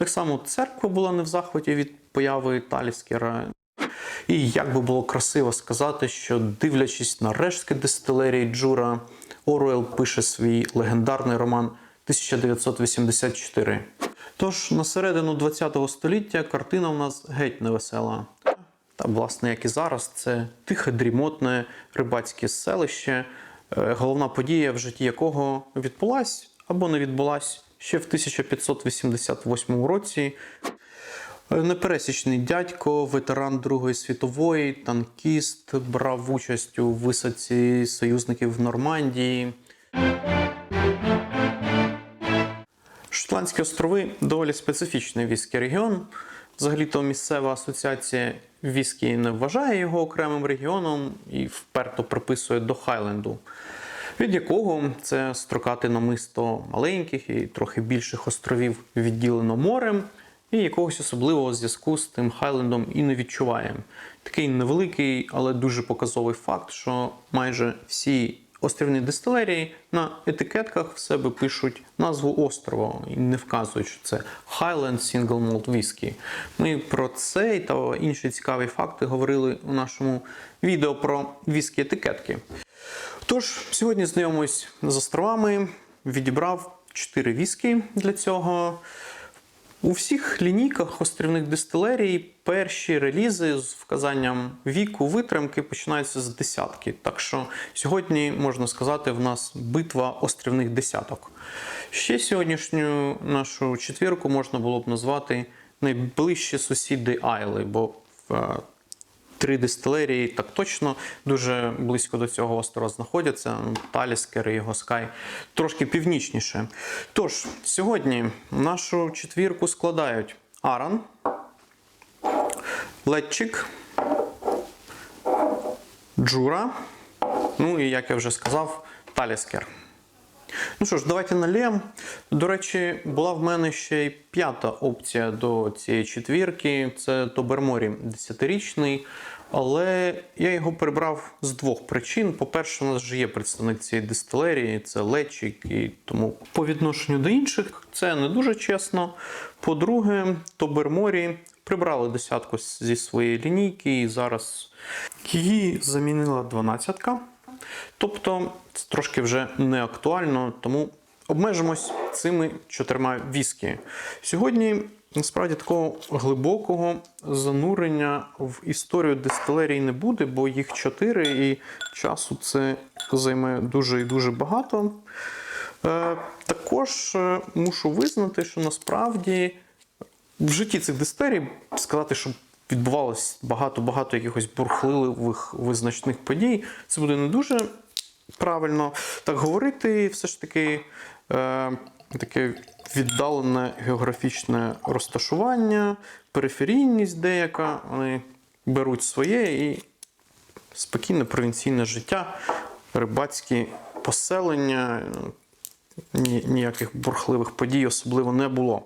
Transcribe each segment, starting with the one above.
Так само церква була не в захваті від появи Таліскера. І як би було красиво сказати, що дивлячись на рештки дистилерії Джура, Оруел пише свій легендарний роман 1984. Тож на середину ХХ століття картина у нас геть невесела. Та, власне, як і зараз, це тихе, дрімотне рибацьке селище, е, головна подія, в житті якого відбулась або не відбулась ще в 1588 році. Е, Непересічний дядько, ветеран Другої світової, танкіст, брав участь у висадці союзників в Нормандії. Шотландські острови доволі специфічний віскі регіон. Взагалі-то місцева асоціація віскі не вважає його окремим регіоном і вперто приписує до Хайленду, від якого це строкате намисто маленьких і трохи більших островів відділено морем, і якогось особливого зв'язку з тим Хайлендом і не відчуває. Такий невеликий, але дуже показовий факт, що майже всі острівні дистилерії на етикетках в себе пишуть назву острова і не вказують, що це Highland Single Malt Whisky. Ми про цей та інші цікаві факти говорили у нашому відео про віскі етикетки. Тож, сьогодні знайомимось з островами, відібрав 4 віскі для цього. У всіх лінійках острівних дистилерій перші релізи з вказанням віку витримки починаються з десятки. Так що сьогодні можна сказати, в нас битва острівних десяток. Ще сьогоднішню нашу четвірку можна було б назвати найближчі сусіди Айли, бо е, три дистилерії так точно дуже близько до цього острова знаходяться. Таліскер і його Скай трошки північніше. Тож, сьогодні нашу четвірку складають Аран, Летчик, Джура, ну і, як я вже сказав, Таліскер. Ну що ж, давайте налємо. До речі, була в мене ще й п'ята опція до цієї четвірки. Це Тоберморі 10-річний. Але я його прибрав з двох причин. По-перше, у нас вже є представник цієї дистилерії, це Лечик, і тому по відношенню до інших це не дуже чесно. По-друге, Тоберморі прибрали десятку зі своєї лінійки, і зараз її замінила дванадцятка. Тобто це трошки вже не актуально, тому обмежимось цими чотирма віскі. Сьогодні насправді такого глибокого занурення в історію дистилерій не буде, бо їх чотири, і часу це займе дуже і дуже багато. Е, також е, мушу визнати, що насправді в житті цих дистилерій сказати, що відбувалось багато-багато якихось бурхливих визначних подій, це буде не дуже правильно. Так говорити, все ж таки е, таке віддалене географічне розташування, периферійність деяка, вони беруть своє і спокійне провінційне життя, рибацькі поселення. Ніяких бурхливих подій особливо не було.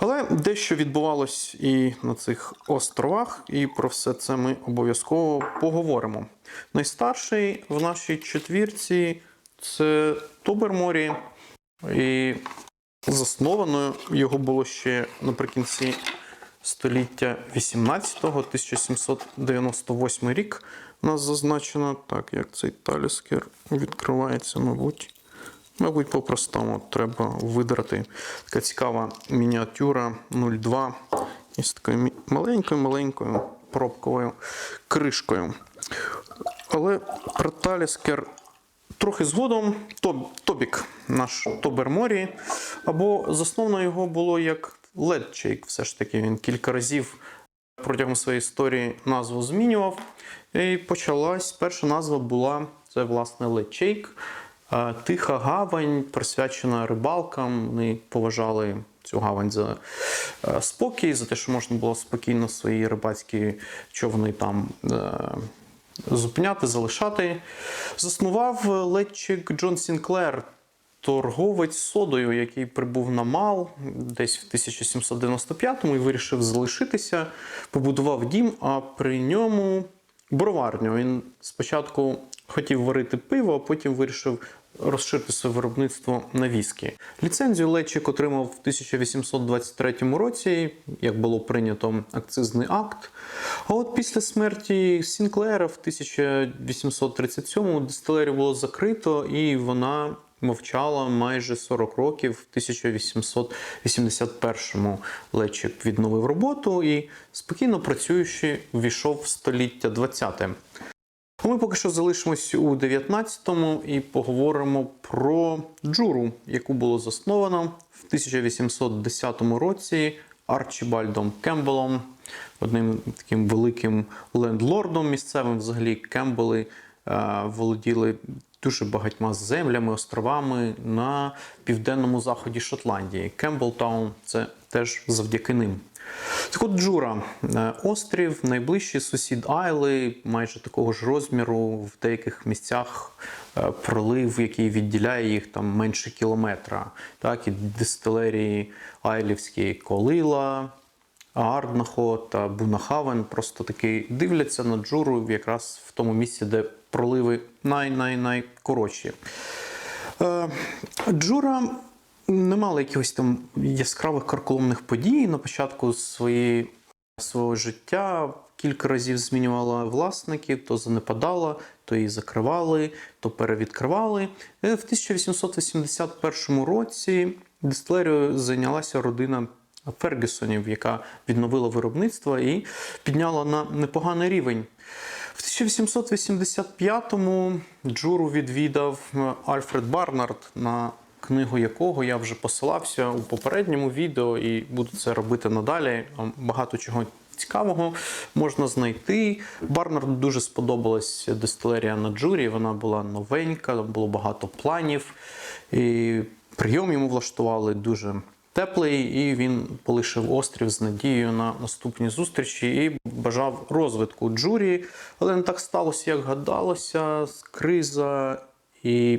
Але дещо відбувалось і на цих островах, і про все це ми обов'язково поговоримо. Найстарший в нашій четвірці це Тоберморі, і засновано його було ще наприкінці століття 18-го, 1798 рік. У нас зазначено так, як цей таліскер відкривається, мабуть. Мабуть, по-простому треба видрати. Така цікава мініатюра 02 із такою маленькою-маленькою пробковою кришкою. Але про Таліскер трохи згодом Тоб, Тобік, наш Тоберморі, або засновано його було як Ледчейк. Все ж таки він кілька разів протягом своєї історії назву змінював. І почалась перша назва була це власне Ледчейк. Тиха гавань, присвячена рибалкам. Вони поважали цю гавань за е, спокій, за те, що можна було спокійно свої рибацькі човни там е, зупиняти, залишати. Заснував летчик Джон Сінклер, торговець содою, який прибув на Мал десь в 1795-му і вирішив залишитися, побудував дім, а при ньому броварню. Він спочатку хотів варити пиво, а потім вирішив розширити своє виробництво на віскі. Ліцензію Лечик отримав в 1823 році, як було прийнято акцизний акт. А от після смерті Сінклера в 1837 дистилерію було закрито, і вона мовчала майже 40 років. В 1881-му Лечик відновив роботу і спокійно працюючи, ввійшов в століття 20-те. Ми поки що залишимось у 19-му і поговоримо про джуру, яку було засновано в 1810 році Арчібальдом Кембелом, одним таким великим лендлордом місцевим. Взагалі Кембели е, володіли дуже багатьма землями, островами на південному заході Шотландії. Кембелтаун це теж завдяки ним. Так от Джура, е, острів, найближчий сусід Айли, майже такого ж розміру, в деяких місцях е, пролив, який відділяє їх там менше кілометра. Так, і дистилерії Айлівські Колила, Арднахо та Бунахавен просто таки дивляться на Джуру якраз в тому місці, де проливи най-най-найкоротші. Е, Джура не мала якихось там яскравих карколомних подій на початку своєї, свого життя. Кілька разів змінювала власників, то занепадала, то її закривали, то перевідкривали. Е, В 1881 році дистилерією зайнялася родина Фергюсонів, яка відновила виробництво і підняла на непоганий рівень. В 1885-му Джуру відвідав е, Альфред Барнард, на книгу якого я вже посилався у попередньому відео і буду це робити надалі. Багато чого цікавого можна знайти. Барнарду дуже сподобалась дистилерія на Джурі. Вона була новенька, там було багато планів. І прийом йому влаштували дуже теплий, і він полишив острів з надією на наступні зустрічі і бажав розвитку джурі. Але не так сталося, як гадалося. Криза і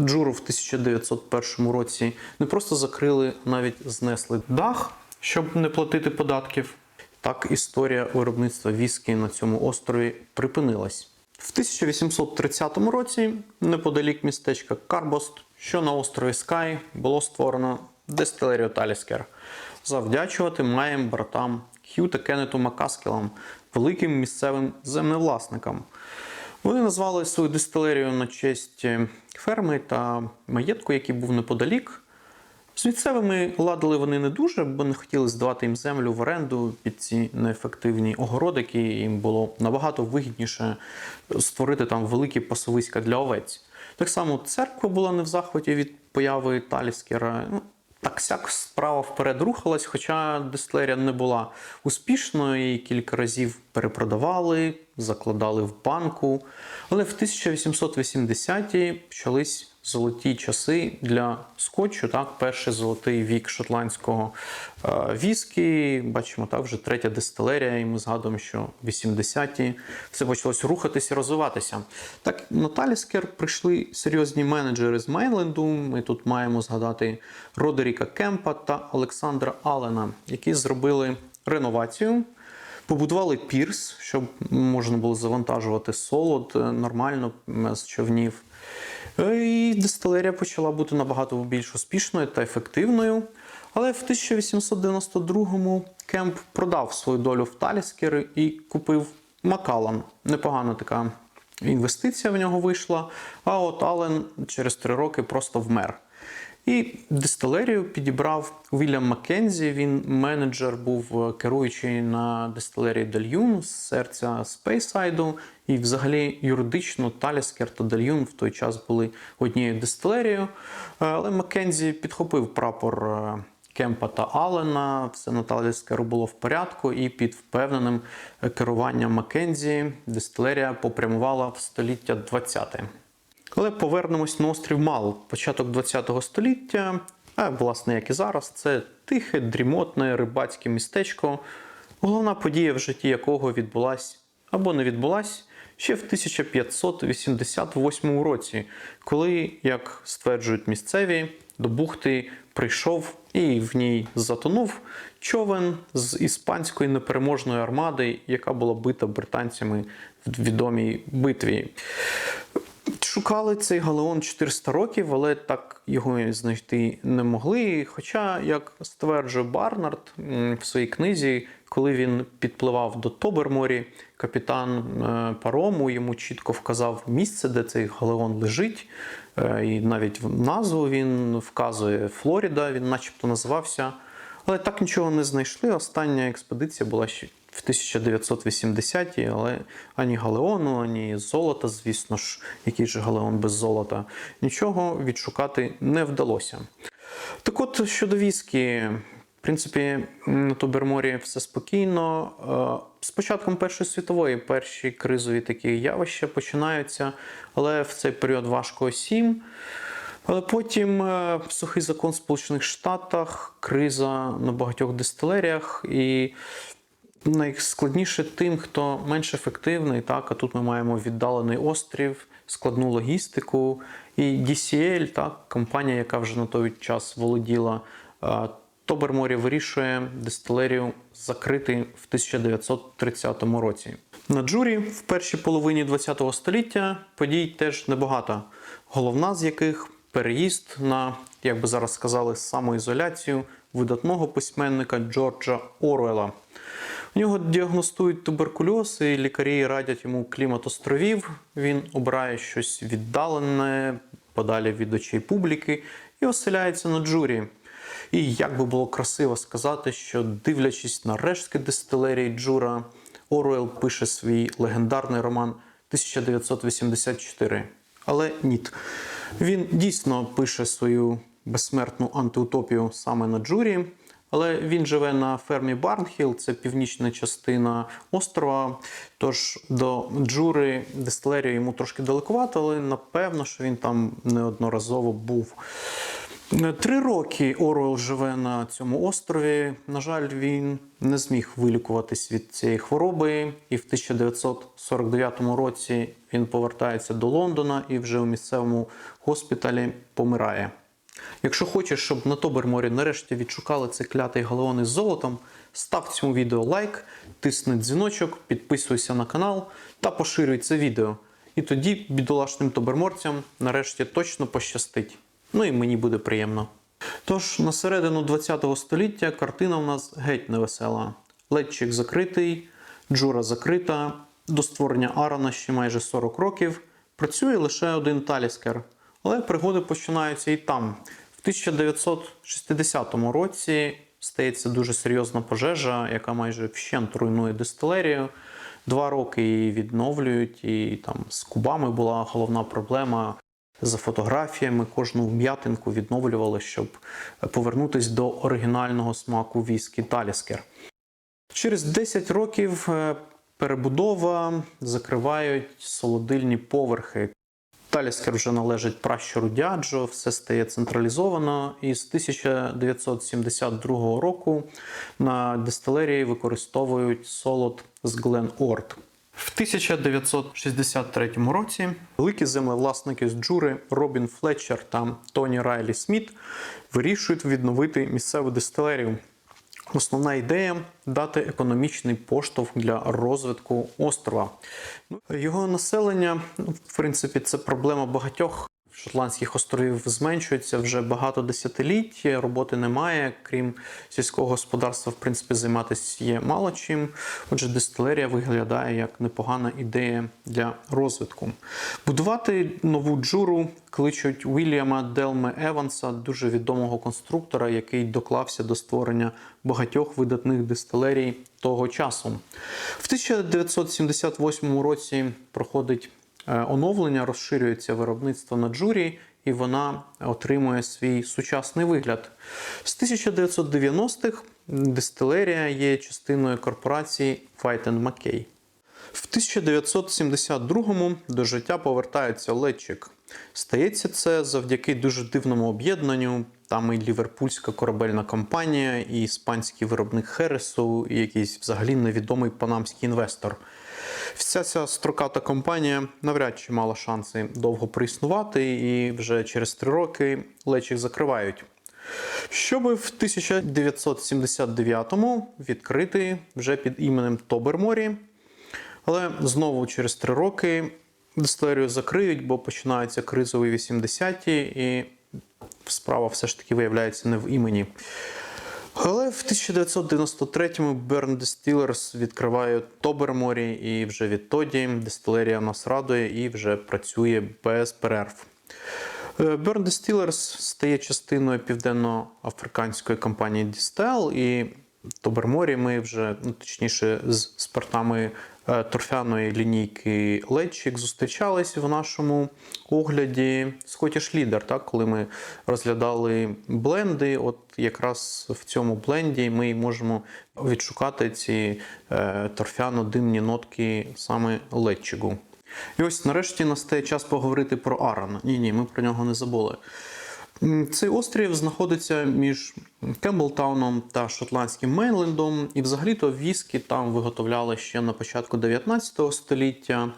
джуру в 1901 році не просто закрили, навіть знесли дах, щоб не платити податків. Так історія виробництва віскі на цьому острові припинилась. В 1830 році, неподалік містечка Карбост, що на острові Скай, було створено дистилерію Таліскер. Завдячувати маємо братам Х'ю та Кеннету Макаскелам, великим місцевим землевласникам. Вони назвали свою дистилерію на честь ферми та маєтку, який був неподалік. З місцевими ладили вони не дуже, бо не хотіли здавати їм землю в оренду під ці неефективні огородики. Їм було набагато вигідніше створити там великі пасовиська для овець. Так само церква була не в захваті від появи Таліскера. Ну, так сяк справа вперед рухалась, хоча дистилерія не була успішною, її кілька разів перепродавали, закладали в банку. Але в 1880-ті почались золоті часи для скотчу, так, перший золотий вік шотландського е, віскі. Бачимо, так, вже третя дистилерія, і ми згадуємо, що в 80-ті все почалось рухатися, розвиватися. Так, на Таліскер прийшли серйозні менеджери з Мейнленду. Ми тут маємо згадати Родеріка Кемпа та Олександра Аллена, які зробили реновацію. Побудували пірс, щоб можна було завантажувати солод е, нормально з човнів. Е, І дистилерія почала бути набагато більш успішною та ефективною. Але в 1892-му Кемп продав свою долю в Таліскер і купив Макалан. Непогана така інвестиція в нього вийшла. А от Аллен через три роки просто вмер. І дистилерію підібрав Вільям Маккензі. Він менеджер був е, керуючий на дистилерії Дальюн з серця Спейсайду. І взагалі юридично Таліскер та Дальюн в той час були однією дистилерією. Е, Але Маккензі підхопив прапор е, Кемпа та Аллена. Все на Таліскеру було в порядку, і під впевненим е, керуванням Маккензі дистилерія попрямувала в століття 20-те. Але повернемось на острів Мал, початок ХХ століття, а власне, як і зараз, це тихе, дрімотне рибацьке містечко, головна подія в житті якого відбулась або не відбулась ще в 1588 році, коли, як стверджують місцеві, до бухти прийшов і в ній затонув човен з іспанської непереможної армади, яка була бита британцями в відомій битві. шукали цей галеон 400 років, але так його знайти не могли. Хоча, як стверджує Барнард в своїй книзі, коли він підпливав до Тоберморі, капітан е, парому йому чітко вказав місце, де цей галеон лежить. Е, І навіть назву він вказує Флоріда, він начебто називався. Але так нічого не знайшли. Остання експедиція була ще в 1980-ті, але ані галеону, ані золота, звісно ж, який же галеон без золота, нічого відшукати не вдалося. Так от щодо віскі, в принципі, на Туберморі все спокійно. Е, З початком Першої світової перші кризові такі явища починаються, але в цей період важко осім. Але потім е, сухий закон в Сполучених Штатах, криза на багатьох дистилеріях і найскладніше тим, хто менш ефективний. Так, а тут ми маємо віддалений острів, складну логістику. І DCL, так, компанія, яка вже на той час володіла е, Тоберморі, вирішує дистилерію закрити в 1930 році. На джурі в першій половині ХХ століття подій теж небагато. Головна з яких переїзд на, як би зараз сказали, самоізоляцію видатного письменника Джорджа Оруела. У нього діагностують туберкульоз, і лікарі радять йому клімат островів. Він обирає щось віддалене, подалі від очей публіки, і оселяється на джурі. І як би було красиво сказати, що дивлячись на рештки дистилерії Джура, Оруел пише свій легендарний роман 1984. Але ні. Він дійсно пише свою безсмертну антиутопію саме на джурі. Але він живе на фермі Барнхіл, це північна частина острова. Тож до Джури дистилерія йому трошки далекувато, але напевно, що він там неодноразово був. Три роки Оруел живе на цьому острові. На жаль, він не зміг вилікуватись від цієї хвороби, і в 1949 році він повертається до Лондона і вже у місцевому госпіталі помирає. Якщо хочеш, щоб на Тоберморі нарешті відшукали цей клятий галеон із золотом, став цьому відео лайк, тисни дзвіночок, підписуйся на канал та поширюй це відео. І тоді бідолашним тоберморцям нарешті точно пощастить. Ну і мені буде приємно. Тож, на середину ХХ століття картина у нас геть невесела. Ледчик закритий, джура закрита, до створення Арана ще майже 40 років. Працює лише один таліскер. Але пригоди починаються і там. В 1960 році стається дуже серйозна пожежа, яка майже вщент руйнує дистилерію. Два роки її відновлюють, і там з кубами була головна проблема. За фотографіями кожну вм'ятинку відновлювали, щоб повернутися до оригінального смаку віскі Таліскер. Через 10 років е, перебудова закривають солодильні поверхи. Таліскер вже належить пращуру Дяджо, все стає централізовано, і з 1972 року на дистилерії використовують солод з Глен Орд. В 1963 році великі землевласники з Джури Робін Флетчер та Тоні Райлі Сміт вирішують відновити місцеву дистилерію. Основна ідея дати економічний поштовх для розвитку острова. Ну, Його населення, ну, в принципі, це проблема багатьох шотландських островів зменшується вже багато десятиліть. Роботи немає. Крім сільського господарства, в принципі, займатися є мало чим. Отже, дистилерія виглядає як непогана ідея для розвитку. Будувати нову джуру кличуть Вільяма Делме Еванса, дуже відомого конструктора, який доклався до створення багатьох видатних дистилерій того часу. В 1978 році проходить оновлення, розширюється виробництво на джурі, і вона отримує свій сучасний вигляд. З 1990-х дистилерія є частиною корпорації White Mackay. В 1972-му до життя повертається летчик. Стається це завдяки дуже дивному об'єднанню. Там і ліверпульська корабельна компанія, і іспанський виробник Хересу, і якийсь взагалі невідомий панамський інвестор. Вся ця строката компанія навряд чи мала шанси довго проіснувати, і вже через три роки лечик закривають. Щоби в 1979-му відкрити вже під іменем Тоберморі. Але знову через три роки дистилерію закриють, бо починаються кризові 80-ті, і справа все ж таки виявляється не в імені. Але в 1993-му Берн Distillers відкриває Тоберморі, і вже відтоді дистилерія нас радує і вже працює без перерв. Е, Burn Distillers стає частиною південно-африканської компанії Distel, і Тоберморі ми вже, ну, точніше, з спиртами е, торфяної лінійки Летчик зустрічались в нашому огляді Scottish Leader, так, коли ми розглядали бленди. От якраз в цьому бленді ми можемо відшукати ці е, торфяно-димні нотки саме Летчигу. І ось нарешті настає час поговорити про Аран. Ні, ні, ми про нього не забули. Цей острів знаходиться між Кемблтауном та Шотландським Мейнлендом, і взагалі-то віскі там виготовляли ще на початку 19 століття.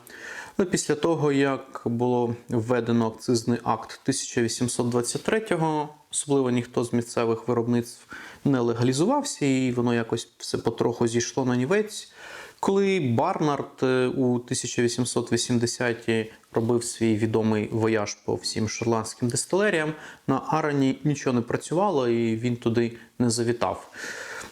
Але після того, як було введено акцизний акт 1823-го, особливо ніхто з місцевих виробництв не легалізувався, і воно якось все потроху зійшло на нівець. Коли Барнард е, у 1880-ті робив свій відомий вояж по всім шотландським дистилеріям, на Арані нічого не працювало і він туди не завітав.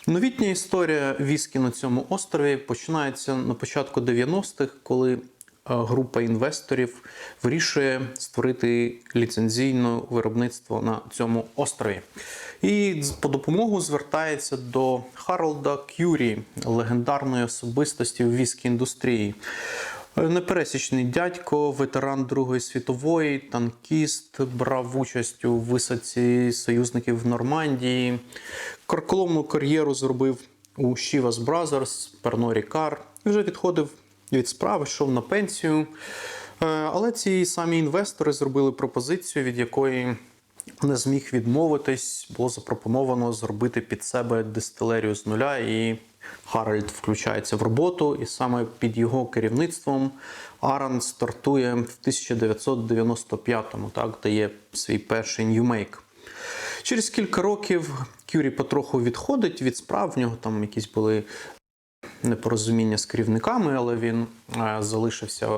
Новітня історія віскі на цьому острові починається на початку 90-х, коли група інвесторів вирішує створити ліцензійне виробництво на цьому острові. І по допомогу звертається до Харолда Кюрі, легендарної особистості в віскі індустрії. Е, Непересічний дядько, ветеран Другої світової, танкіст, брав участь у висадці союзників в Нормандії. Карколомну кар'єру зробив у Shivas Brothers, Pernod Ricard. І вже відходив від справи, йшов на пенсію. Е, Але ці самі інвестори зробили пропозицію, від якої не зміг відмовитись. Було запропоновано зробити під себе дистилерію з нуля, і Харальд включається в роботу. І саме під його керівництвом Аран стартує в 1995-му, так, дає свій перший ньюмейк. Через кілька років Кюрі потроху відходить від справ. В нього там якісь були непорозуміння з керівниками, але він е, залишився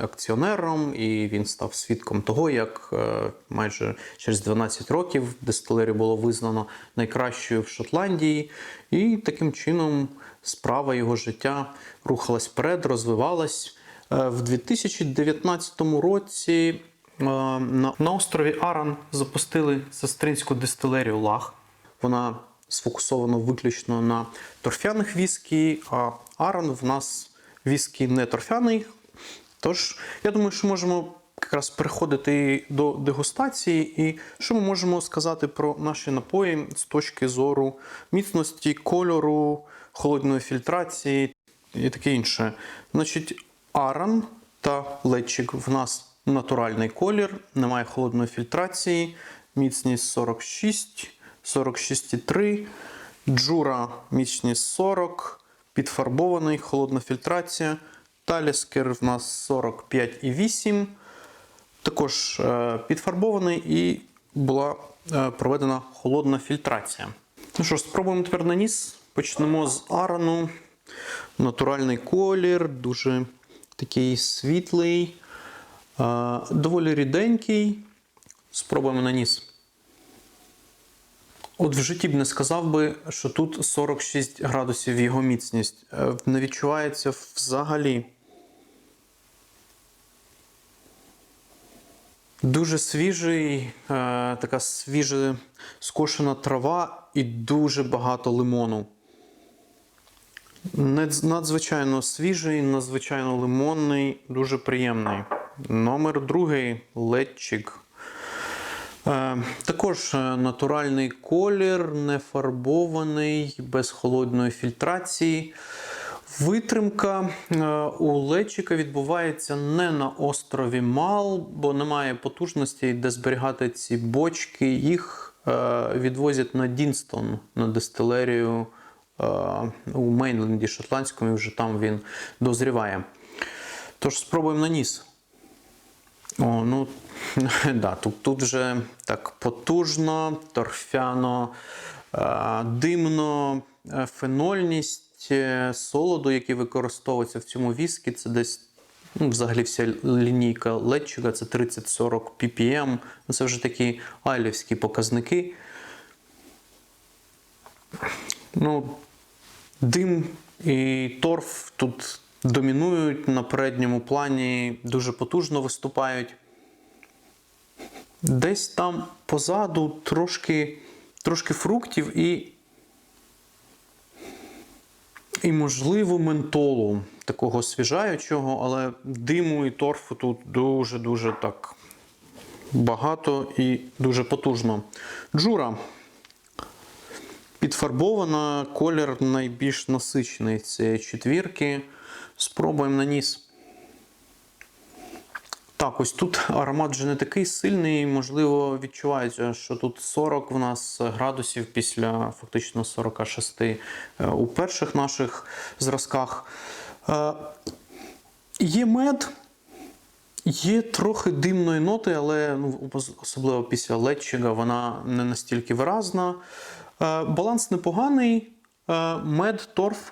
акціонером і він став свідком того, як е, майже через 12 років дистилерію було визнано найкращою в Шотландії, і таким чином справа його життя рухалась вперед, розвивалась. Е, В 2019 році на острові Аран запустили сестринську дистилерію Лах. Вона сфокусована виключно на торфяних віскі, а Аран в нас віскі не торфяний. Тож, я думаю, що можемо якраз переходити до дегустації. І що ми можемо сказати про наші напої з точки зору міцності, кольору, холодної фільтрації і таке інше. Значить, Аран та летчик в нас натуральний колір, немає холодної фільтрації, міцність 46, 46,3, джура міцність 40, підфарбований, холодна фільтрація. Таліскер в нас 45,8. Також е, підфарбований і була е, проведена холодна фільтрація. Ну що спробуємо тепер на ніс. Почнемо з арану. Натуральний колір, дуже такий світлий, е, доволі ріденький. Спробуємо на ніс. От в житті б не сказав би, що тут 46 градусів його міцність. Е, Не відчувається взагалі. Дуже свіжий, е, така свіжа скошена трава і дуже багато лимону. Надзвичайно свіжий, надзвичайно лимонний, дуже приємний. Номер другий летчик. Е, також е, натуральний колір, не фарбований, без холодної фільтрації. Витримка е, у летчика відбувається не на острові Мал, бо немає потужностей, де зберігати ці бочки. Їх відвозять на Дінстон, на дистилерію у Мейнленді Шотландському, і вже там він дозріває. Тож спробуємо на ніс. О, ну, да, тут, тут вже так потужно, торфяно, е, димно, е, фенольність е, солоду, який використовується в цьому віскі, це десь Ну, взагалі вся лінійка летчика це 30-40 ppm. Ну, Це вже такі айлівські показники. Ну, дим і торф тут домінують на передньому плані, дуже потужно виступають. Десь там позаду трошки, трошки фруктів і, і, можливо, ментолу такого свіжаючого, але диму і торфу тут дуже-дуже так багато і дуже потужно. Джура. Підфарбована, колір найбільш насичений цієї четвірки. Спробуємо на ніс. Так, ось тут аромат вже не такий сильний, можливо, відчувається, що тут 40 в нас градусів після фактично 46 е, у перших наших зразках. Е, Є мед, є трохи димної ноти, але ну, особливо після летчига вона не настільки виразна. Е, Баланс непоганий. Мед, торф.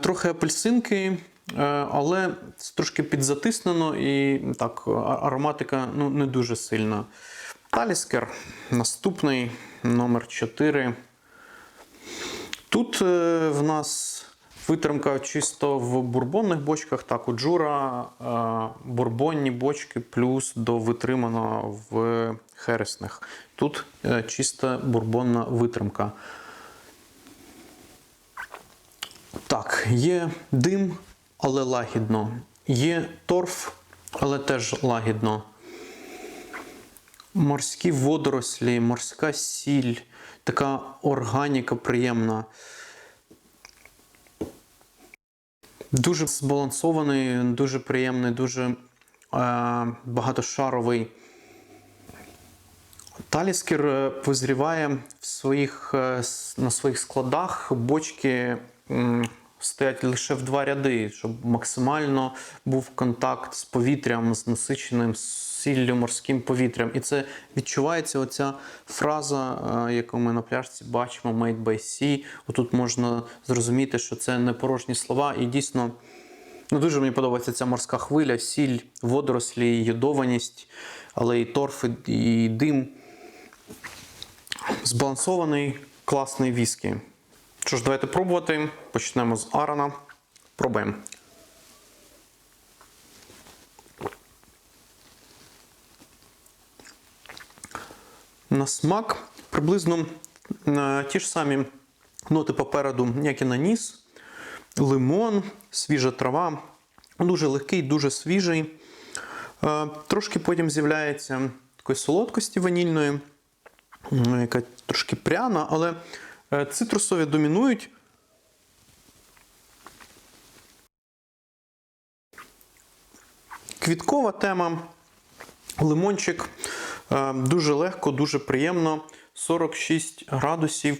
Трохи апельсинки, е, але це трошки підзатиснено і так, ароматика ну, не дуже сильна. Таліскер наступний номер 4. Тут е, в нас витримка чисто в бурбонних бочках, так, у джура е, бурбонні бочки плюс до витримано в хересних. Тут е, чиста бурбонна витримка. Так, є дим, але лагідно. Є торф, але теж лагідно. Морські водорослі, морська сіль, така органіка приємна. Дуже збалансований, дуже приємний, дуже е, багатошаровий. Таліскер е, визріває в своїх, е, на своїх складах. Бочки стоять лише в два ряди, щоб максимально був контакт з повітрям, з насиченим сіллю морським повітрям. І це відчувається оця фраза, е, яку ми на пляжці бачимо Made by Sea. Отут можна зрозуміти, що це не порожні слова, і дійсно. Ну, дуже мені подобається ця морська хвиля, сіль, водорослі, йодованість, але і торф, і дим. Збалансований, класний віскі. Що ж, давайте пробувати. Почнемо з Арана. Пробуємо. На смак приблизно е, ті ж самі ноти попереду, як і на ніс. Лимон, свіжа трава. Дуже легкий, дуже свіжий. Е, Трошки потім з'являється такої солодкості ванільної, яка трошки пряна, але цитрусові домінують. Квіткова тема, лимончик. Е, Дуже легко, дуже приємно. 46 градусів.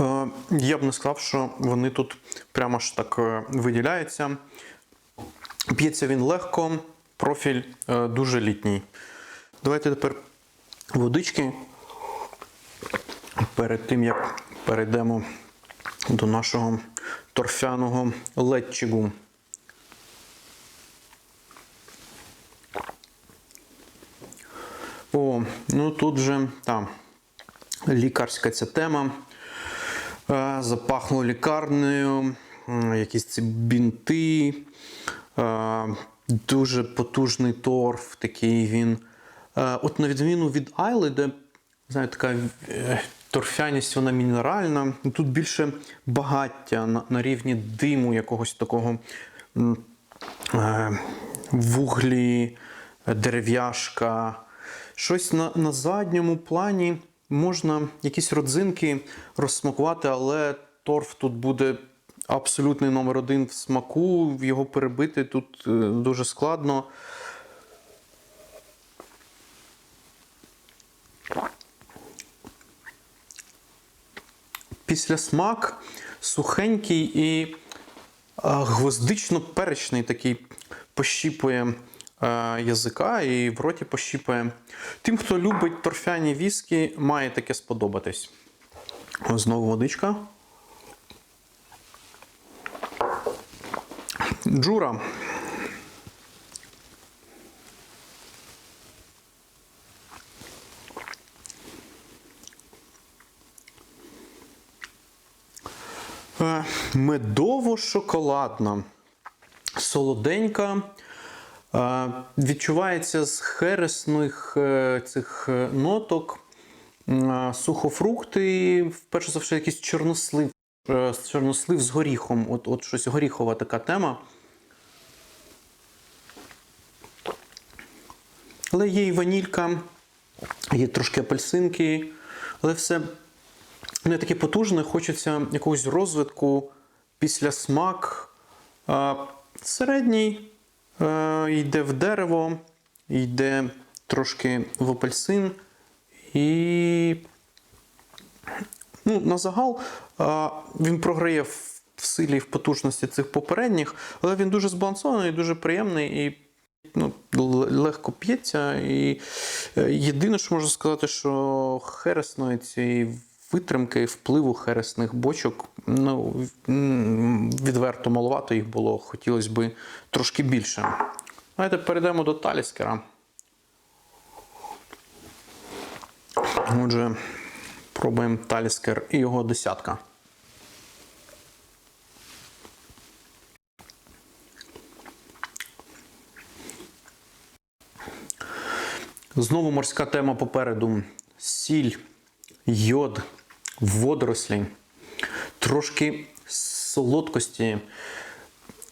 Е, Я б не сказав, що вони тут прямо ж так е, виділяються. П'ється він легко, профіль е, дуже літній. Давайте тепер водички. Перед тим, як перейдемо до нашого торфяного летчигу. О, ну тут же та, лікарська ця тема. Е, Запахло лікарнею, якісь ці бінти, е, дуже потужний торф, такий він. Е, От на відміну від Айли, де знаєте, така торфяність, вона мінеральна. Тут більше багаття на, на рівні диму, якогось такого е, вуглі, дерев'яшка. Щось на, на задньому плані можна якісь родзинки розсмакувати, але торф тут буде абсолютний номер один в смаку. Його перебити тут е, дуже складно. Після смак сухенький і гвоздично-перечний такий пощіпує е, язика і в роті пощіпує. Тим, хто любить торфяні віскі, має таке сподобатись. Знову водичка. Джура. Медово-шоколадна, солоденька. Е, Відчувається з хересних е, цих е, ноток, е, сухофрукти, перше за все, якийсь чорнослив, е, чорнослив з горіхом. От, от щось горіхова така тема. Але є і ванілька, є трошки апельсинки, але все не таке потужне, хочеться якогось розвитку після смак. Середній е, йде в дерево, йде трошки в апельсин. І ну, на загал він програє в в силі і в потужності цих попередніх, але він дуже збалансований, дуже приємний і ну, легко п'ється. І е, єдине, що можу сказати, що хересної цієї витримки, впливу хересних бочок, ну, відверто маловато їх було, хотілося б трошки більше. Давайте перейдемо до Таліскера. Отже, пробуємо Таліскер і його десятка. Знову морська тема попереду. Сіль, йод, водорослі, трошки солодкості.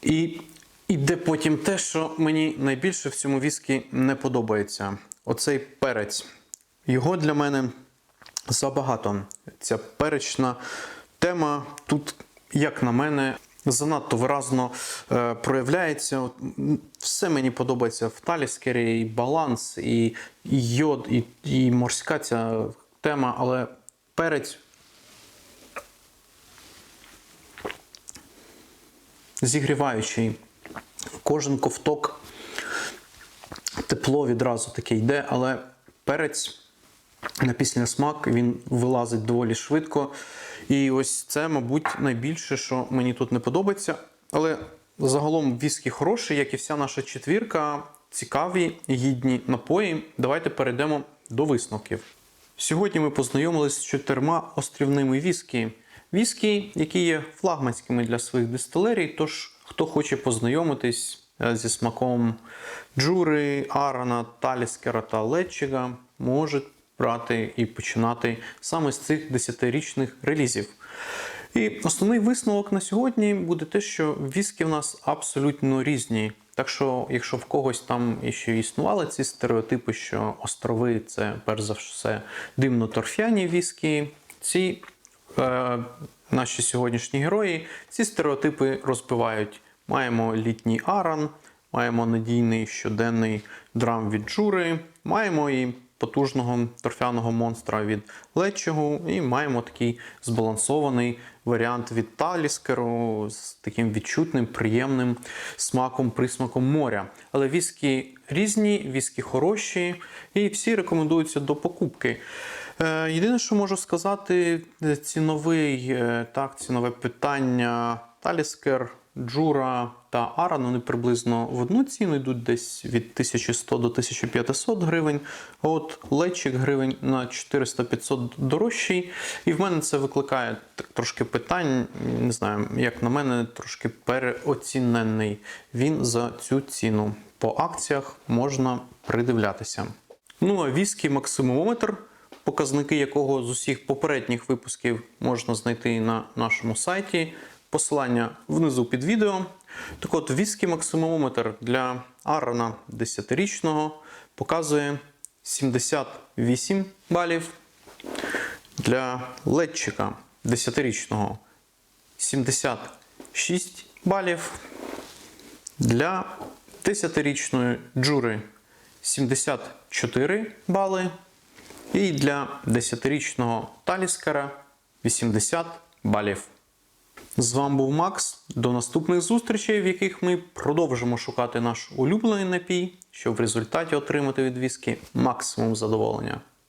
І іде потім те, що мені найбільше в цьому віскі не подобається. Оцей перець. Його для мене забагато. Ця перечна тема тут, як на мене, занадто виразно е, проявляється. Все мені подобається в Таліскері, і баланс, і йод, і, і морська ця тема, але перець зігріваючий. Кожен ковток тепло відразу таке йде, але перець на після смак він вилазить доволі швидко. І ось це, мабуть, найбільше, що мені тут не подобається. Але загалом віскі хороший, як і вся наша четвірка, цікаві, гідні напої. Давайте перейдемо до висновків. Сьогодні ми познайомилися з чотирма острівними віскі. Віскі, які є флагманськими для своїх дистилерій. Тож, хто хоче познайомитись е, зі смаком Джури, Арана, Таліскера та Летчига, може брати і починати саме з цих 10-річних релізів. І основний висновок на сьогодні буде те, що віскі в нас абсолютно різні. Так що, якщо в когось там ще існували ці стереотипи, що острови це перш за все димно-торфяні віскі, ці е, наші сьогоднішні герої ці стереотипи розбивають. Маємо літній аран, маємо надійний щоденний драм від джури, маємо і потужного торфяного монстра від Летчого, і маємо такий збалансований варіант від Таліскеру з таким відчутним, приємним смаком, присмаком моря. Але віскі різні, віскі хороші, і всі рекомендуються до покупки. Е, Єдине, що можу сказати, е, ціновий, е, так, цінове питання Таліскер, Джура та Аран, вони приблизно в одну ціну йдуть десь від 1100 до 1500 гривень. А от лечик гривень на 400-500 дорожчий. І в мене це викликає трошки питань. Не знаю, як на мене, трошки переоцінений він за цю ціну. По акціях можна придивлятися. Ну а віскі максимумометр, показники якого з усіх попередніх випусків можна знайти на нашому сайті. Посилання внизу під відео. Так от, віскі максимумометр для Арана 10-річного показує 78 балів. Для Летчика 10-річного 76 балів. Для 10-річної джури 74 бали. І для 10-річного Таліскара 80 балів. З вами був Макс. До наступних зустрічей, в яких ми продовжимо шукати наш улюблений напій, щоб в результаті отримати від віскі максимум задоволення.